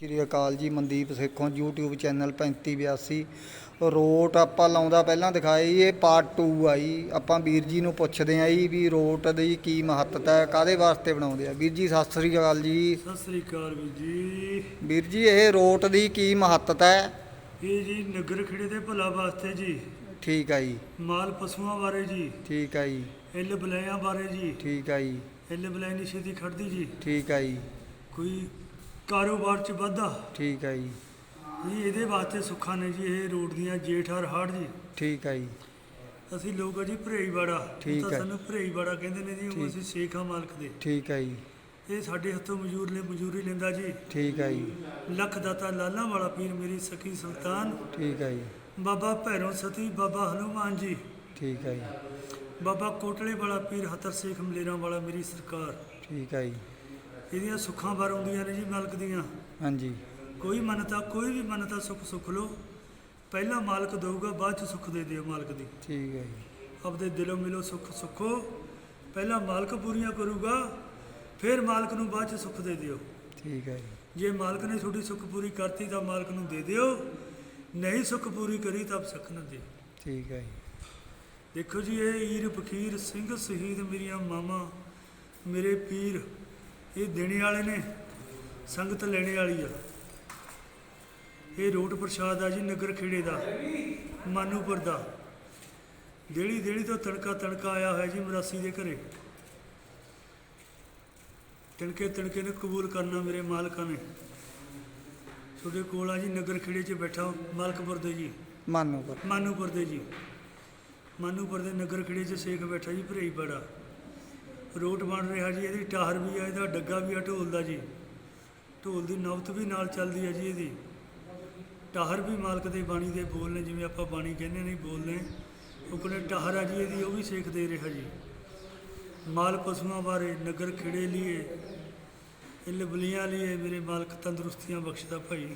ਸ਼੍ਰੀ ਅਕਾਲ ਜੀ Mandeep Sekhon YouTube channel 3582 ਰੋਟ ਆਪਾਂ ਲਾਉਂਦਾ ਪਹਿਲਾਂ ਦਿਖਾਈ ਇਹ ਪਾਰਟ 2 ਆਈ। ਆਪਾਂ ਵੀਰ ਜੀ ਨੂੰ ਪੁੱਛਦੇ ਆਂ ਜੀ ਵੀ ਰੋਟ ਦੀ ਕੀ ਮਹੱਤਤਾ ਹੈ ਕਾਦੇ ਵਾਸਤੇ ਬਣਾਉਂਦੇ ਆ? ਵੀਰ ਜੀ ਸਤਿ ਸ੍ਰੀ ਅਕਾਲ ਜੀ। ਸਤਿ ਸ੍ਰੀ ਅਕਾਲ ਵੀਰ ਜੀ। ਵੀਰ ਜੀ ਇਹ ਰੋਟ ਦੀ ਕੀ ਮਹੱਤਤਾ ਹੈ? ਇਹ ਜੀ ਨਗਰ ਖੇੜੇ ਦੇ ਭਲਾ ਵਾਸਤੇ ਜੀ। ਠੀਕ ਆ ਜੀ। ਮਾਲ ਪਸ਼ੂਆਂ ਬਾਰੇ ਜੀ। ਠੀਕ ਆ ਜੀ। ਇੱਲ ਬਲੈਆਂ ਬਾਰੇ ਜੀ। ਠੀਕ ਆ ਜੀ। ਇੱਲ ਬਲੈ ਨਹੀਂ ਛੇਤੀ ਖੜਦੀ ਜੀ। ਠੀਕ ਆ ਜੀ। ਕੋਈ ਕਾਰੋਬਾਰ ਚ ਵਾਧਾ। ਠੀਕ ਆ ਜੀ। ਜੀ ਇਹਦੇ ਵਾਸਤੇ ਸੁੱਖਾਂ ਨੇ ਜੀ ਇਹ ਰੋਡ ਦੀਆਂ ਜੇਠ ਹਰ ਹਾੜ ਜੀ। ਠੀਕ ਆ ਜੀ। ਅਸੀਂ ਲੋਕ ਆ ਜੀ ਭਰੇਈ ਬਾੜਾ ਠੀਕ ਤਾਂ ਹੈ। ਸਾਨੂੰ ਭਰੇਈ ਬਾੜਾ ਕਹਿੰਦੇ ਨੇ ਜੀ ਉਹ ਠੀਕ। ਅਸੀਂ ਸੇਖਾਂ ਮਾਲਕ ਦੇ। ਠੀਕ ਆ ਜੀ। ਇਹ ਸਾਡੇ ਹੱਥੋਂ ਮਜ਼ਦੂਰ ਨੇ ਮਜ਼ਦੂਰੀ ਲੈਂਦਾ ਜੀ। ਠੀਕ ਆ ਜੀ। ਲੱਖ ਦਾਤਾ ਲਾਲਾਂ ਵਾਲਾ ਪੀਰ ਮੇਰੀ ਸਖੀ ਸੁਲਤਾਨ। ਠੀਕ ਆ ਜੀ। ਬਾਬਾ ਭੈਰੋ ਸਤੀ ਬਾਬਾ ਹਨੂਮਾਨ ਜੀ। ਠੀਕ ਆ ਜੀ। ਬਾਬਾ ਕੋਟਲੇ ਵਾਲਾ ਪੀਰ ਹਤਰ ਸੇਖ ਮਲੇਰਾਂ ਵਾਲਾ ਮੇਰੀ ਸਰਕਾਰ। ਠੀਕ ਆ ਜੀ। ਇਹਦੀਆਂ ਸੁੱਖਾਂ ਬਾਰ ਆਉਂਦੀਆਂ ਨੇ ਜੀ ਮਾਲਕ ਦੀਆਂ। ਹਾਂਜੀ। ਕੋਈ ਮੰਨਤਾ ਕੋਈ ਵੀ ਮੰਨਤਾ ਸੁੱਖ ਸੁੱਖ ਲੋ ਪਹਿਲਾਂ ਮਾਲਕ ਦਊਗਾ ਬਾਅਦ ਚ ਸੁੱਖ ਦੇ ਦਿਓ ਮਾਲਕ ਦੀ। ਠੀਕ ਆ ਜੀ। ਆਪਦੇ ਦਿਲੋਂ ਮਿਲੋ ਸੁੱਖ ਸੁੱਖੋ। ਪਹਿਲਾਂ ਮਾਲਕ ਪੂਰੀਆਂ ਕਰੂਗਾ ਫਿਰ ਮਾਲਕ ਨੂੰ ਬਾਅਦ ਚ ਸੁੱਖ ਦੇ ਦਿਓ। ਠੀਕ ਆ ਜੀ। ਜੇ ਮਾਲਕ ਨੇ ਤੁਹਾਡੀ ਸੁੱਖ ਪੂਰੀ ਕਰਤੀ ਤਾਂ ਮਾਲਕ ਨੂੰ ਦੇ ਦਿਓ। ਨਹੀਂ ਸੁੱਖ ਪੂਰੀ ਕਰੀ ਤਾਂ ਸੁੱਖ ਨਾ ਦਿਓ। ਠੀਕ ਆ ਜੀ। ਦੇਖੋ ਜੀ ਇਹ ਈਰ ਫਕੀਰ ਸਿੰਘ ਸ਼ਹੀਦ ਮੇਰੀਆਂ ਮਾਮਾ ਮੇਰੇ ਪੀਰ। ਇਹ ਦੇਣੇ ਵਾਲੇ ਨੇ ਸੰਗਤ ਲੈਣੇ ਵਾਲੀ ਆ। ਇਹ ਰੋਟ ਪ੍ਰਸ਼ਾਦ ਆ ਜੀ ਨਗਰ ਖੇੜੇ ਦਾ ਮਾਨੂਪੁਰ ਦਾ। ਦੇਲੀ ਦੇਲੀ ਤੋਂ ਤੜਕਾ ਤੜਕਾ ਆਇਆ ਹੋਇਆ ਜੀ ਮਰਾਸੀ ਦੇ ਘਰੇ। ਤੜਕੇ ਤੜਕੇ ਨੂੰ ਕਬੂਲ ਕਰਨਾ ਮੇਰੇ ਮਾਲਕਾਂ ਨੇ। ਤੁਹਾਡੇ ਕੋਲ ਆ ਜੀ ਨਗਰ ਖੇੜੇ 'ਚ ਬੈਠਾ ਮਾਲਕਪੁਰ ਦੇ ਜੀ। ਮਾਨੋ ਪਰ ਮਾਨੂਪੁਰ ਦੇ ਜੀ। ਮਾਨੂਪੁਰ ਦੇ ਨਗਰ ਖੇੜੇ 'ਚ ਸੇਖ ਬੈਠਾ ਜੀ ਭਰੇਈ ਬੜਾ। ਰੋਟ ਬਣ ਰਿਹਾ ਜੀ ਇਹਦੀ ਟਾਹਰ ਵੀ ਆ ਇਹਦਾ ਡੱਗਾ ਵੀ ਆ ਢੋਲ ਦਾ ਜੀ। ਢੋਲ ਦੀ ਨਵਤ ਵੀ ਨਾਲ ਚੱਲਦੀ ਹੈ ਜੀ ਇਹਦੀ। ਟਾਹਰ ਵੀ ਮਾਲਕ ਦੇ ਬਾਣੀ ਦੇ ਬੋਲ ਨੇ ਜਿਵੇਂ ਆਪਾਂ ਬਾਣੀ ਕਹਿੰਦੇ ਨਹੀਂ ਬੋਲਦੇ ਉਹ ਕੋਲੇ ਟਾਹਰ ਆ ਜੀ ਇਹਦੀ ਉਹ ਵੀ ਸੇਖ ਦੇ ਰਿਹਾ ਜੀ। ਮਾਲ ਪਸ਼ੂਆਂ ਬਾਰੇ ਨਗਰ ਖੇੜੇ ਲਈ ਇੱਲ ਬਲੀਆਂ ਲਈ ਮੇਰੇ ਮਾਲਕ ਤੰਦਰੁਸਤੀਆਂ ਬਖਸ਼ਦਾ ਭਾਈ।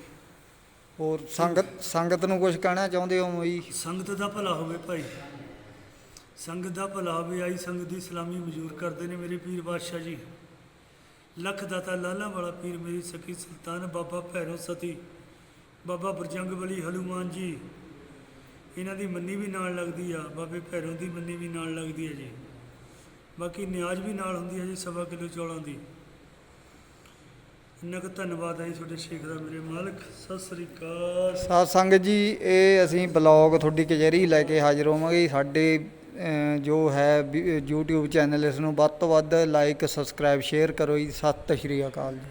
ਹੋਰ ਸੰਗਤ ਸੰਗਤ ਨੂੰ ਕੁਝ ਕਹਿਣਾ ਚਾਹੁੰਦੇ ਹੋ ਜੀ ਸੰਗਤ ਦਾ ਭਲਾ ਹੋਵੇ ਭਾਈ। ਸੰਗਤ ਦਾ ਭਲਾ ਹੋਵੇ ਆਈ ਸੰਗਤ ਦੀ ਸਲਾਮੀ ਮਜ਼ੂਰ ਕਰਦੇ ਨੇ ਮੇਰੇ ਪੀਰ ਬਾਦਸ਼ਾਹ ਜੀ। ਲੱਖ ਦਾਤਾ ਲਾਲਾ ਵਾਲਾ ਪੀਰ ਮੇਰੀ ਸਖੀ ਸੁਲਤਾਨ, ਬਾਬਾ ਭੈਰੋ ਸਤੀ, ਬਾਬਾ ਬਰਜੰਗ ਬਲੀ ਹਨੂਮਾਨ ਜੀ। ਇਹਨਾਂ ਦੀ ਮੰਨੀ ਵੀ ਨਾਲ ਲੱਗਦੀ ਆ, ਬਾਬੇ ਭੈਰੋ ਦੀ ਮੰਨੀ ਵੀ ਨਾਲ ਲੱਗਦੀ ਹੈ ਜੀ। ਬਾਕੀ ਨਿਆਜ਼ ਵੀ ਨਾਲ ਹੁੰਦੀ ਹੈ ਜੀ, ਸਵਾ ਕਿਲੋ ਚੌਲਾਂ ਦੀ। ਨਕ ਧੰਨਵਾਦ ਹੈ ਜੀ ਤੁਹਾਡੇ ਸ਼ੇਖ ਦਾ ਮੇਰੇ ਮਾਲਕ। ਸਤਿ ਸ੍ਰੀ ਅਕਾਲ। ਸਾਧ ਸੰਗਤ ਜੀ, ਇਹ ਅਸੀਂ ਬਲੌਗ ਤੁਹਾਡੀ ਕਚਹਿਰੀ ਲੈ ਕੇ ਹਾਜ਼ਰ ਹੋਵਾਂਗੇ ਸਾਡੇ ਜੋ ਹੈ ਵੀ- YouTube ਚੈਨਲ ਇਸ ਨੂੰ ਵੱਧ ਤੋਂ ਵੱਧ ਲਾਈਕ ਸਬਸਕ੍ਰਾਈਬ ਸ਼ੇਅਰ ਕਰੋ ਜੀ। ਸਤਿ ਸ਼੍ਰੀ ਅਕਾਲ ਜੀ।